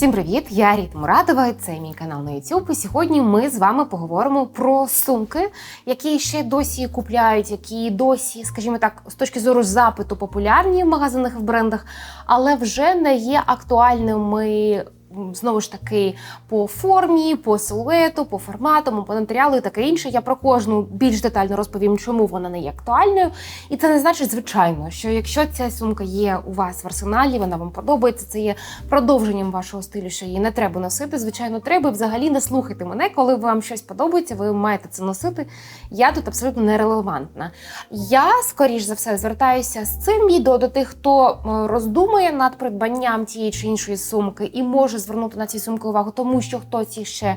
Всім привіт! Я Ріта Мурадова. Це мій канал на YouTube. І сьогодні ми з вами поговоримо про сумки, які ще досі купляють, які досі, скажімо так, з точки зору запиту популярні в магазинах і в брендах, але вже не є актуальними. Знову ж таки, по формі, по силуету, по формату, по матеріалу і таке інше. Я про кожну більш детально розповім, чому вона не є актуальною. І це не значить, звичайно, що якщо ця сумка є у вас в арсеналі, вона вам подобається, це є продовженням вашого стилю, що її не треба носити. Звичайно, треба. Взагалі не слухайте мене, коли вам щось подобається, ви маєте це носити. Я тут абсолютно нерелевантна. Я, скоріш за все, звертаюся з цим відео до тих, хто е, роздумує над придбанням тієї чи іншої сумки і може звернути на ці сумки увагу, тому що хтось їх ще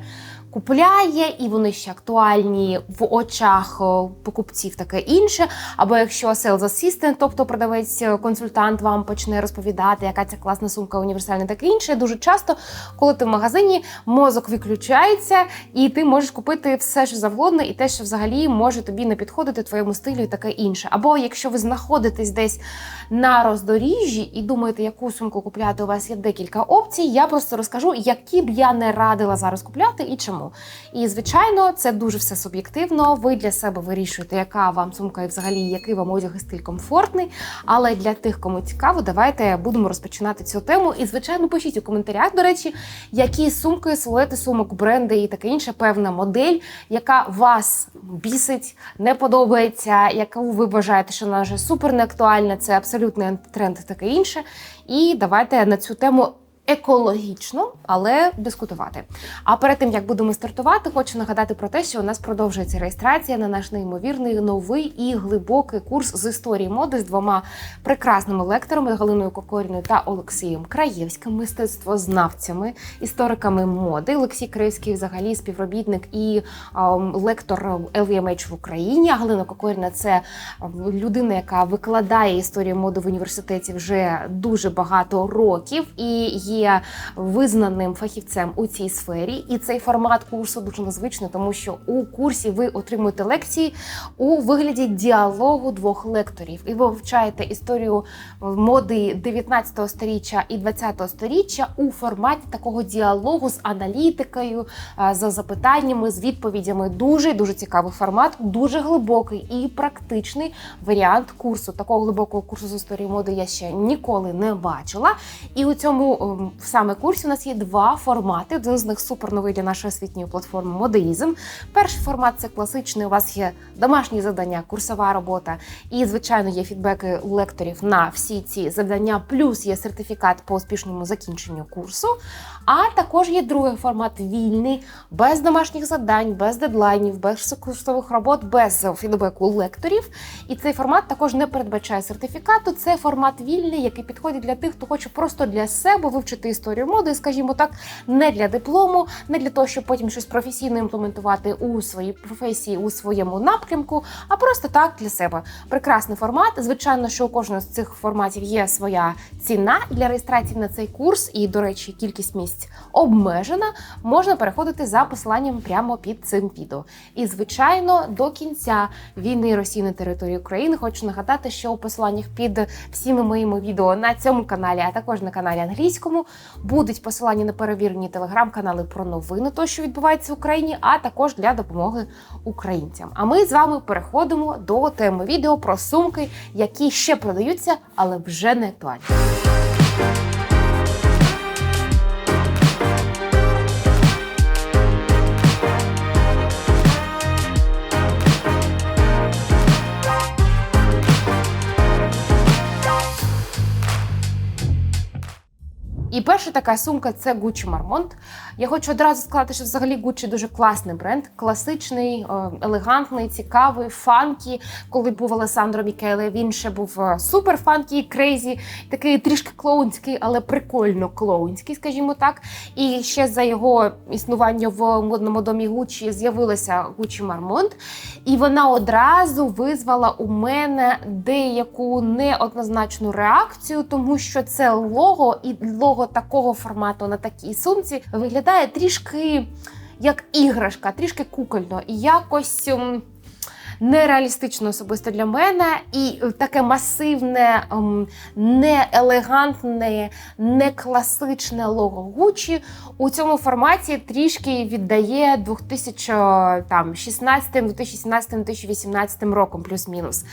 купляє, і вони ще актуальні в очах покупців, таке інше. Або якщо sales assistant, тобто продавець-консультант вам почне розповідати, яка ця класна сумка універсальна, таке інше. Дуже часто, коли ти в магазині, мозок виключається, і ти можеш купити все, що завгодно, і те, що взагалі може тобі не підходити твоєму стилю, і таке інше. Або якщо ви знаходитесь десь на роздоріжжі і думаєте, яку сумку купляти, у вас є декілька опцій. Я просто розкажу, які б я не радила зараз купляти і чому. І звичайно, це дуже все суб'єктивно. Ви для себе вирішуєте, яка вам сумка і взагалі який вам одяг і стиль комфортний. Але для тих, кому цікаво, давайте будемо розпочинати цю тему. І звичайно, пишіть у коментарях, до речі, які сумки, силуети сумок, бренди і таке інше, певна модель, яка вас бісить, не подобається, яку ви вважаєте, що вона вже супер неактуальна, це абсолютний антитренд таке інше. І давайте на цю тему. Екологічно, але дискутувати. А перед тим як будемо стартувати, хочу нагадати про те, що у нас продовжується реєстрація на наш неймовірний новий і глибокий курс з історії моди з двома прекрасними лекторами Галиною Кокоріною та Олексієм Краєвським, мистецтвознавцями, істориками моди. Олексій Краєвський, взагалі, співробітник і ем, лектор LVMH в Україні. А Галина Кокоріна це людина, яка викладає історію моди в університеті вже дуже багато років і є визнаним фахівцем у цій сфері. І цей формат курсу дуже незвичний, тому що у курсі ви отримуєте лекції у вигляді діалогу двох лекторів, і ви вивчаєте історію моди 19 століття і 20 століття у форматі такого діалогу з аналітикою, а, за запитаннями, з відповідями. Дуже дуже цікавий формат, дуже глибокий і практичний варіант курсу. Такого глибокого курсу з історії моди я ще ніколи не бачила. І у цьому ем, саме курсі у нас є два формати. Один з них супер новий для нашої освітньої платформи Модеїзм. Перший формат це класичний. У вас є домашні завдання, курсова робота, і звичайно є фідбеки лекторів на всі ці завдання. Плюс є сертифікат по успішному закінченню курсу. А також є другий формат вільний, без домашніх завдань, без дедлайнів, без курсових робот, без фідбеку лекторів. І цей формат також не передбачає сертифікату. Це формат вільний, який підходить для тих, хто хоче просто для себе вивчити історію моди, скажімо так, не для диплому, не для того, щоб потім щось професійно імплементувати у своїй професії, у своєму напрямку, а просто так для себе. Прекрасний формат. Звичайно, що у кожного з цих форматів є своя ціна для реєстрації на цей курс, і, до речі, кількість місць обмежена. Можна переходити за посиланням прямо під цим відео. І, звичайно, до кінця війни Росії на території України хочу нагадати, що у посиланнях під всіми моїми відео на цьому каналі, а також на каналі англійському, будуть посилання на перевірені телеграм-канали про новини, то що відбувається в Україні, а також для допомоги українцям. А ми з вами переходимо до теми відео про сумки, які ще продаються, але вже не актуальні. І перша така сумка це Gucci Marmont. Я хочу одразу сказати, що взагалі Gucci дуже класний бренд, класичний, е, елегантний, цікавий, фанкі. Коли був Алесандро Мікеле, він ще був е, супер фанкі, крейзі, такий трішки клоунський, але прикольно клоунський, скажімо так. І ще за його існування в модному домі Gucci з'явилася Gucci Marmont. І вона одразу визвала у мене деяку неоднозначну реакцію, тому що це лого і лого такого формату на такій сумці виглядає трішки як іграшка, трішки кукольно і якось. ем, нереалістично особисто для мене, і е, таке масивне, ем, неелегантне, не класичне лого Gucci у цьому форматі трішки віддає 2016, 2017, 2018 роком, плюс-мінус.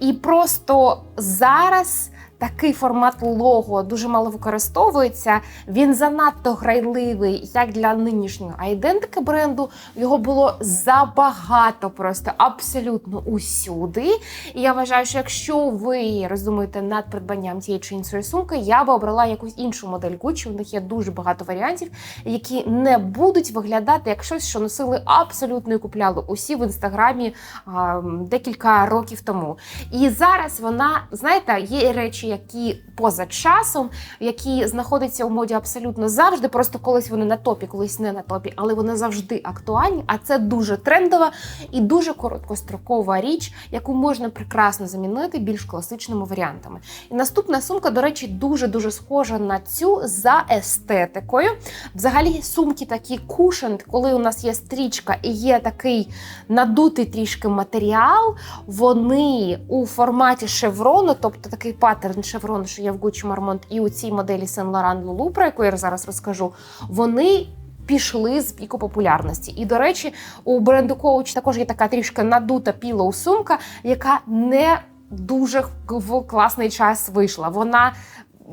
І просто зараз. Такий формат лого дуже мало використовується. Він занадто грайливий, як для нинішнього айдентики бренду. Його було забагато, просто абсолютно усюди. І я вважаю, що якщо ви роздумуєте над придбанням цієї чи іншої сумки, я би обрала якусь іншу модель Gucci. У них є дуже багато варіантів, які не будуть виглядати як щось, що носили абсолютно і купляли усі в інстаграмі а, декілька років тому. І зараз вона, знаєте, є речі, які поза часом, які знаходяться у моді абсолютно завжди. Просто колись вони на топі, колись не на топі, але вони завжди актуальні. А це дуже трендова і дуже короткострокова річ, яку можна прекрасно замінити більш класичними варіантами. І наступна сумка, до речі, дуже дуже схожа на цю за естетикою. Взагалі, сумки такі кушент, коли у нас є стрічка і є такий надутий трішки матеріал, вони у форматі шеврону, тобто такий паттерн шеврону, що є в Gucci Marmont і у цій моделі Сен Лоран Лулу, про яку я зараз розкажу, вони. Пішли з піку популярності. І, до речі, у бренду коуч також є така трішки надута пілоу сумка, яка не дуже в класний час вийшла. Вона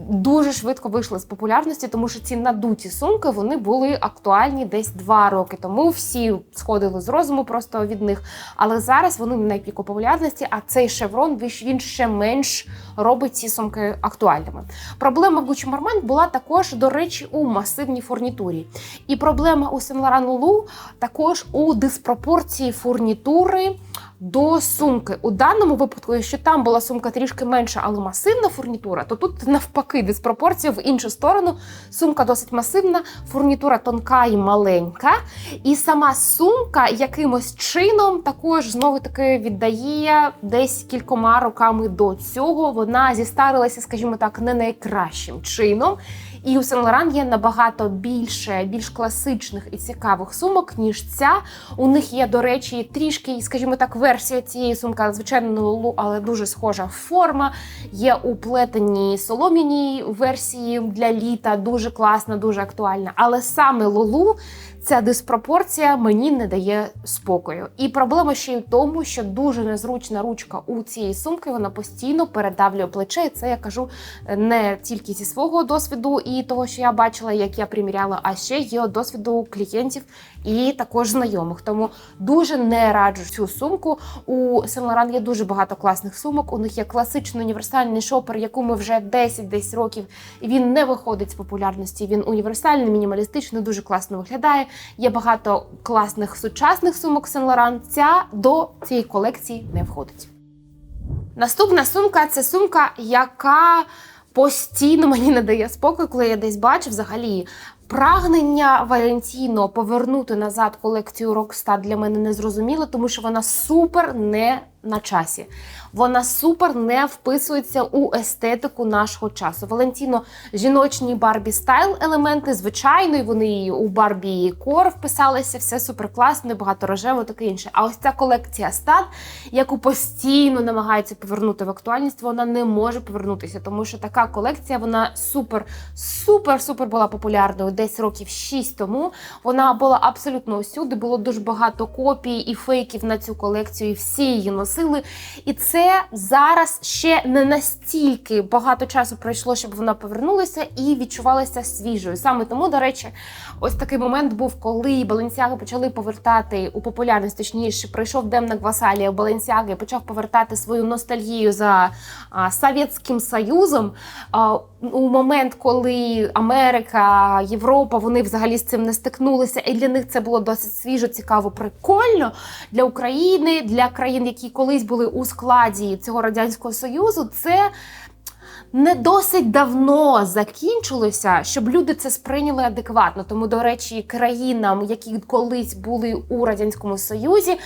дуже швидко вийшли з популярності, тому що ці надуті сумки вони були актуальні десь два роки тому. Всі сходили з розуму просто від них. Але зараз вони на піку популярності, а цей шеврон він ще менш робить ці сумки актуальними. Проблема Gucci Marmont була також, до речі, у масивній фурнітурі. І проблема у Saint Laurent Lulu також у диспропорції фурнітури до сумки. У даному випадку, якщо там була сумка трішки менша, але масивна фурнітура, то тут навпаки диспропорція в іншу сторону. Сумка досить масивна, фурнітура тонка і маленька. І сама сумка якимось чином також знову таки віддає десь кількома роками до цього. Вона зістарилася, скажімо так, не найкращим чином. І у Saint Laurent є набагато більше, більш класичних і цікавих сумок, ніж ця. У них є, до речі, трішки, скажімо так, версія цієї сумки, звичайно, не але дуже схожа форма. Є у плетеній солом'яній версії для літа, дуже класна, дуже актуальна. Але саме лулу. Ця диспропорція мені не дає спокою. І проблема ще й в тому, що дуже незручна ручка у цієї сумки, вона постійно передавлює плече. І це я кажу не тільки зі свого досвіду і того, що я бачила, як я приміряла, а ще є досвіду клієнтів і також знайомих. Тому дуже не раджу цю сумку. У Saint Laurent є дуже багато класних сумок. У них є класичний універсальний шопер, якому вже 10-10 років, і він не виходить з популярності. Він універсальний, мінімалістичний, дуже класно виглядає. Є багато класних сучасних сумок Saint Laurent. Ця до цієї колекції не входить. Наступна сумка це сумка, яка постійно мені не дає спокою, коли я десь бачу взагалі. Прагнення Валентіно повернути назад колекцію Rockstar для мене не зрозуміло, тому що вона супер не на часі. Вона супер не вписується у естетику нашого часу. Валентіно жіночні Барбі стайл елементи, звичайно, вони і у Барбі Кор вписалися, все супер класно, багато рожево, таке інше. А ось ця колекція стан, яку постійно намагаються повернути в актуальність, вона не може повернутися, тому що така колекція вона супер, супер, супер була популярною десь років 6 тому. Вона була абсолютно усюди. Було дуже багато копій і фейків на цю колекцію, і всі її носили. І це зараз ще не настільки багато часу пройшло, щоб вона повернулася і відчувалася свіжою. Саме тому, до речі, ось такий момент був, коли Баленсіаги почали повертати у популярність, точніше, прийшов Демна Гвасалія Баленсіаги і почав повертати свою ностальгію за Совєтським Союзом. А, у момент, коли Америка, Європа, вони взагалі з цим не стикнулися, і для них це було досить свіжо, цікаво, прикольно для України, для країн, які колись були у складі цього радянського союзу. Це не досить давно закінчилося, щоб люди це сприйняли адекватно. Тому, до речі, країнам, які колись були у радянському союзі,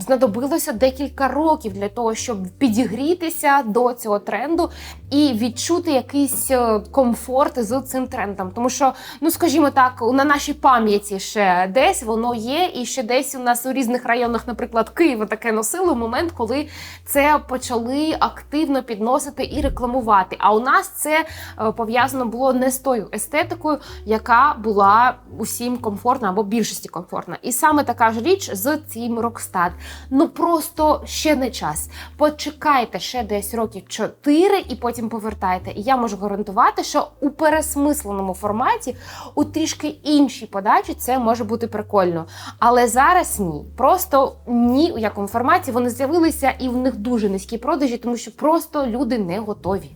знадобилося декілька років для того, щоб підігрітися до цього тренду і відчути якийсь е, комфорт з цим трендом. Тому що, ну скажімо так, на нашій пам'яті ще десь воно є, і ще десь у нас у різних районах, наприклад, Києва таке носило момент, коли це почали активно підносити і рекламувати. А у нас це е, пов'язано було не з тою естетикою, яка була усім комфортна або більшості комфортна. І саме така ж річ з цим Рокстад. Ну просто ще не час. Почекайте ще десь років 4 і потім повертайте. І я можу гарантувати, що у пересмисленому форматі, у трішки іншій подачі, це може бути прикольно. Але зараз ні. Просто ні у якому форматі вони з'явилися, і в них дуже низькі продажі, тому що просто люди не готові.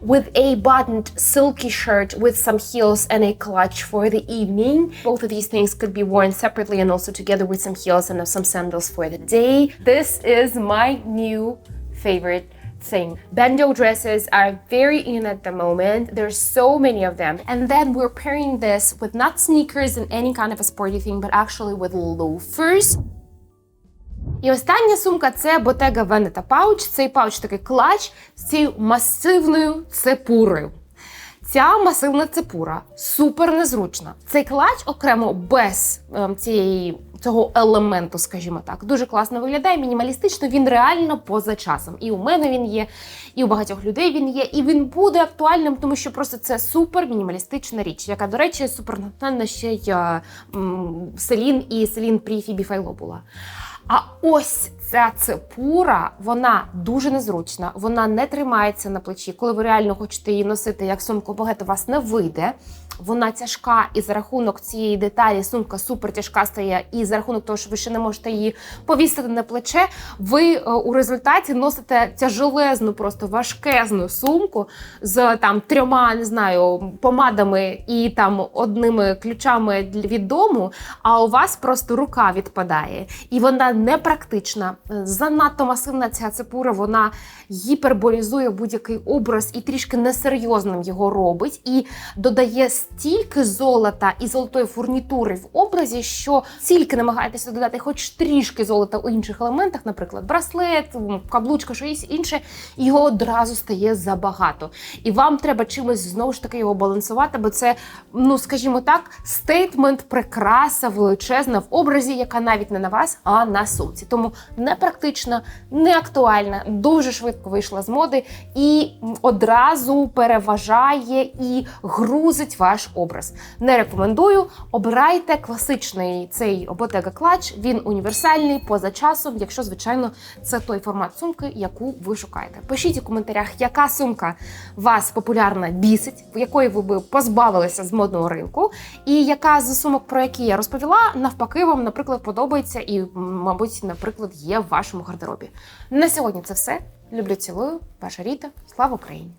With a buttoned silky shirt with some heels and a clutch for the evening. Both of these things could be worn separately and also together with some heels and some sandals for the day. This is my new favorite thing. Bando dresses are very in at the moment. There's so many of them. And then we're pairing this with not sneakers and any kind of a sporty thing, but actually with loafers. І остання сумка це Bottega Veneta Pouch. Цей пауч такий клач з цією масивною цепурою. Ця масивна цепура супер незручна. Цей клач окремо без ем, цієї цього елементу, скажімо так, дуже класно виглядає, мінімалістично. Він реально поза часом. І у мене він є, і у багатьох людей він є, і він буде актуальним, тому що просто це супер мінімалістична річ, яка, до речі, супер натхненна ще й е, Селін і Селін при Фібі Файло була. А ось ця цепура, вона дуже незручна, вона не тримається на плечі. Коли ви реально хочете її носити як сумку, багато вас не вийде. Вона тяжка, і за рахунок цієї деталі сумка супер тяжка стає. І за рахунок того, що ви ще не можете її повісити на плече, ви е, у результаті носите тяжелезну, просто важкезну сумку з там трьома, не знаю, помадами і там одними ключами від дому. А у вас просто рука відпадає, і вона непрактична. Занадто масивна ця цепура, вона гіперболізує будь-який образ і трішки несерйозним його робить, і додає стільки золота і золотої фурнітури в образі, що тільки намагаєтеся додати хоч трішки золота у інших елементах, наприклад, браслет, каблучка, щось інше, його одразу стає забагато. І вам треба чимось знову ж таки його балансувати, бо це, ну скажімо так, стейтмент, прикраса величезна в образі, яка навіть не на вас, а на сумці. Тому непрактична, не актуальна, дуже швидко вийшла з моди і одразу переважає і грузить ваш образ. Не рекомендую. Обирайте класичний цей Bottega клач. Він універсальний поза часом, якщо звичайно це той формат сумки, яку ви шукаєте. Пишіть у коментарях, яка сумка вас популярна бісить, якої ви би позбавилися з модного ринку, і яка з сумок, про які я розповіла, навпаки, вам, наприклад, подобається і, мабуть, наприклад, є в вашому гардеробі. На сьогодні це все. Люблю, цілую, ваша Ріта. Слава Україні!